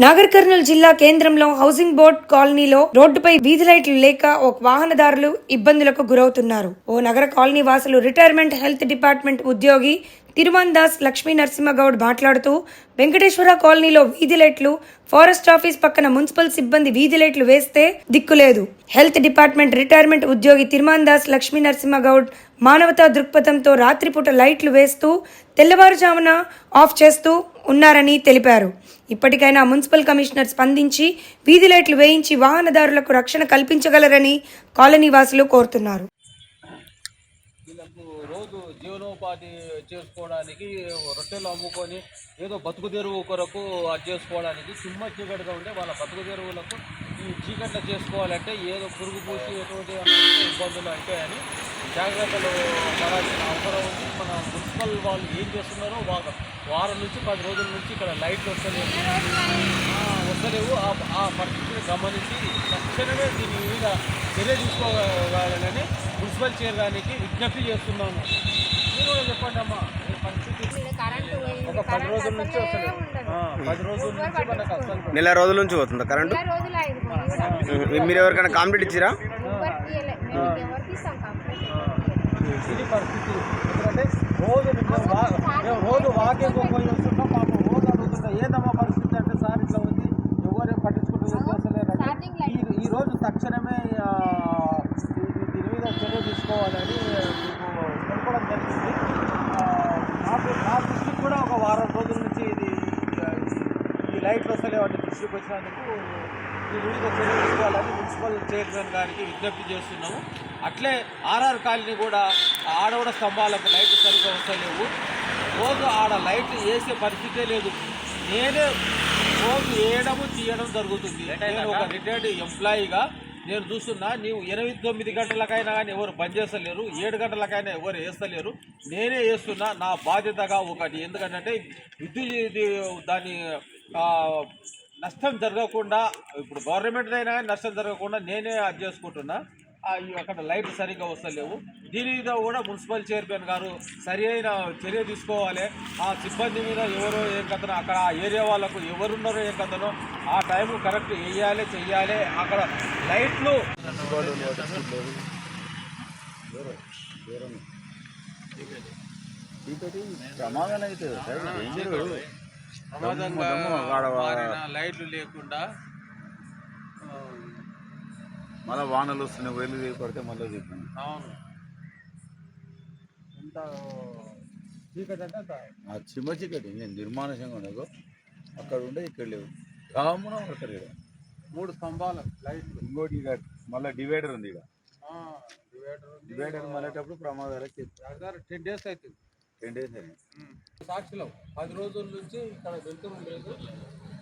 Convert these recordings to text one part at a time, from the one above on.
నాగర్ కర్నూలు జిల్లా కేంద్రంలో housing board కాలనీలో రోడ్డుపై వీధి లైట్లు లేక ఒక వాహనదారులు ఇబ్బందులకు గురవుతున్నారు. ఓ నగర కాలనీ వాసులు రిటైర్మెంట్ హెల్త్ డిపార్ట్మెంట్ ఉద్యోగి తిరుమన్ దాస్ లక్ష్మీ నరసింహగౌడ్ మాట్లాడుతూ వెంకటేశ్వర కాలనీలో వీధి లైట్లు ఫారెస్ట్ ఆఫీస్ పక్కన మున్సిపల్ సిబ్బంది వీధి లైట్లు వేస్తే దిక్కులేదు హెల్త్ డిపార్ట్మెంట్ రిటైర్మెంట్ ఉద్యోగి తిరుమన్ దాస్ లక్ష్మీ నరసింహగౌడ్ మానవతా దృక్పథంతో రాత్రిపూట లైట్లు వేస్తూ తెల్లవారుజామున ఆఫ్ చేస్తూ ఉన్నారని తెలిపారు. ఇప్పటికైనా మున్సిపల్ కమిషనర్ స్పందించి వీధి లైట్లు వేయించి వాహనదారులకు రక్షణ కల్పించగలరని కాలనీ వాసులు కోరుతున్నారు. వీళ్ళకు రోజు జీవనోపాధి చేసుకోవడానికి రొట్టెలు అమ్ముకొని ఏదో బతుకు తెరువు కొరకు అది చేసుకోవడానికి చిమ్మ చీకటిగా ఉంటే వాళ్ళ బతుకు తెరువులకు ఈ చీకట్ల చేసుకోవాలంటే ఏదో పురుగు పూసి ఎటువంటి ఇబ్బందులు అవుతాయని జాగ్రత్తలు పడాల్సిన అవసరం ఉంది. మన మున్సిపల్ వాళ్ళు ఏం చేస్తున్నారో వాళ్ళు వారం నుంచి పది రోజుల నుంచి ఇక్కడ లైట్లు వస్తలేవు. ఆ, వస్తలేవు. ఆ- ఆ పరిస్థితిని గమనించి తక్షణమే దీని మీద చర్య తీసుకోవాలని మున్సిపల్ చైర్మన్కి విజ్ఞప్తి చేస్తున్నాము. మీరు కూడా చెప్పండి అమ్మా ఒక పది రోజుల నుంచి వస్తలేదు. పది రోజుల నుంచి మనకు అసలు నెల రోజుల నుంచి పోతుందా కరెంటు? మరి ఎవరికైనా కంప్లీట్ ఇచ్చిరా? ఇది పరిస్థితి. ఎందుకంటే రోజు మేము రోజు వాకింగ్ పోయి వస్తున్నాం పాపం రోజు అడుగుతుంటాం ఏందమ్మా పరిస్థితి అంటే సార్ ఇట్లా ఉంది ఎవరేం పట్టించుకుంటూ ఈ ఈ రోజు తక్షణమే దీని మీద చర్య తీసుకోవాలని మీకు తెలపడం జరిగింది. నాకు నా దృష్టికి కూడా ఒక వారం రోజుల నుంచి ఇది ఈ లైట్లు వస్తలేవని దృష్టికి వచ్చినందుకు దీని మీద చర్య తీసుకోవాలని మున్సిపల్ చైర్మన్ గారికి విజ్ఞప్తి చేస్తున్నాము. అట్లే ఆర్ఆర్ కాలనీ కూడా ఆడవడ స్తంభాలకు లైట్లు సరిగ్గా వస్తలేవు. రోజు ఆడ లైట్లు వేసే పరిస్థితే లేదు. నేనే రోజు వేయడము తీయడం జరుగుతుంది. నేను ఒక రిటైర్డ్ ఎంప్లాయీగా నేను చూస్తున్నా నీవు ఎనిమిది తొమ్మిది గంటలకైనా కానీ ఎవరు బంద్ చేస్తలేరు ఏడు గంటలకైనా ఎవరు వేస్తలేరు. నేనే వేస్తున్నా నా బాధ్యతగా ఒకటి. ఎందుకంటే విద్యుత్ దాని నష్టం జరగకుండా ఇప్పుడు గవర్నమెంట్ అయినా నష్టం జరగకుండా నేనే అది చేసుకుంటున్నా. అక్కడ లైట్ సరిగ్గా వస్తలేవు. దీని మీద కూడా మున్సిపల్ చైర్మన్ గారు సరి అయిన చర్య తీసుకోవాలి. ఆ సిబ్బంది మీద ఎవరు ఏం కథనో అక్కడ ఆ ఏరియా వాళ్ళకు ఎవరున్నారో ఏం కథనో ఆ టైం కరెక్ట్ వేయాలి చెయ్యాలి. అక్కడ లైట్లు ప్రమాదం అవుతుంది ప్రమాదంగా మారిన లైట్లు లేకుండా మళ్ళీ వానలు వస్తున్నాయి వెళ్ళి కొడితే మళ్ళీ అవును. ఎంత చీకటి అంటే ఆ చిమ్మ చీకటి నేను నిర్మానుషంగా ఉండదు. అక్కడ ఉండే ఇక్కడ లేవు. రామున అక్కడ. మూడు స్తంభాలు లైట్లు. ఇంకోటి ఇక మళ్ళీ డివైడర్ ఉంది ఆ, డివైడర్ మళ్ళేటప్పుడు ప్రమాదాలకి టెన్ డేస్ అవుతుంది. సాక్షిలో పది రోజుల నుంచి ఇక్కడ వెళ్తురు లేదు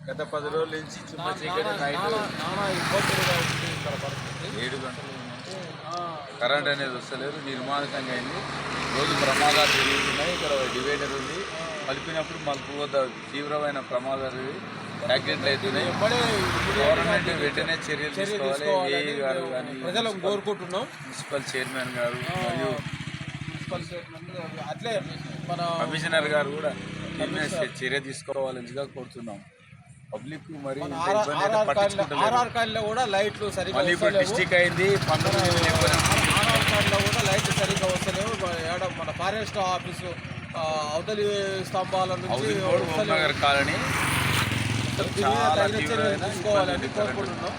గత పది రోజుల నుంచి చిమ్మ చీకటి నైట్ ఏడు గంటల కరెంట్ అనేది వస్తలేదు నిర్మాణంగా అయింది. రోజు ప్రమాదాలు జరుగుతున్నాయి. ఇక్కడ డివైడర్ ఉంది. కలిపినప్పుడు మలుపు వద్ద తీవ్రమైన ప్రమాదాలు యాక్సిడెంట్లు అవుతున్నాయి. గవర్నమెంట్ వెంటనే చర్యలు చర్య తీసుకోవాలి. కానీ ప్రజలను కోరుకుంటున్నాం. మున్సిపల్ చైర్మన్ గారు మరియు మున్సిపల్. అట్లే మన కమిషనర్ గారు కూడా చర్య తీసుకోవాలని కోరుతున్నాం పబ్లిక్ మరి ఆర్ఆర్ కాలనీలో కూడా లైట్లు సరిగ్గా ఇప్పుడు. డిస్టిక్ అయింది. ఆర్ఆర్ కాలనీలో కూడా లైట్లు సరిగ్గా వస్తలేవు ఏడ మన ఫారెస్ట్ ఆఫీసు అవతలి స్తంభాల నుంచి కాలనీ తీసుకోవాలని. కోరుకుంటున్నాం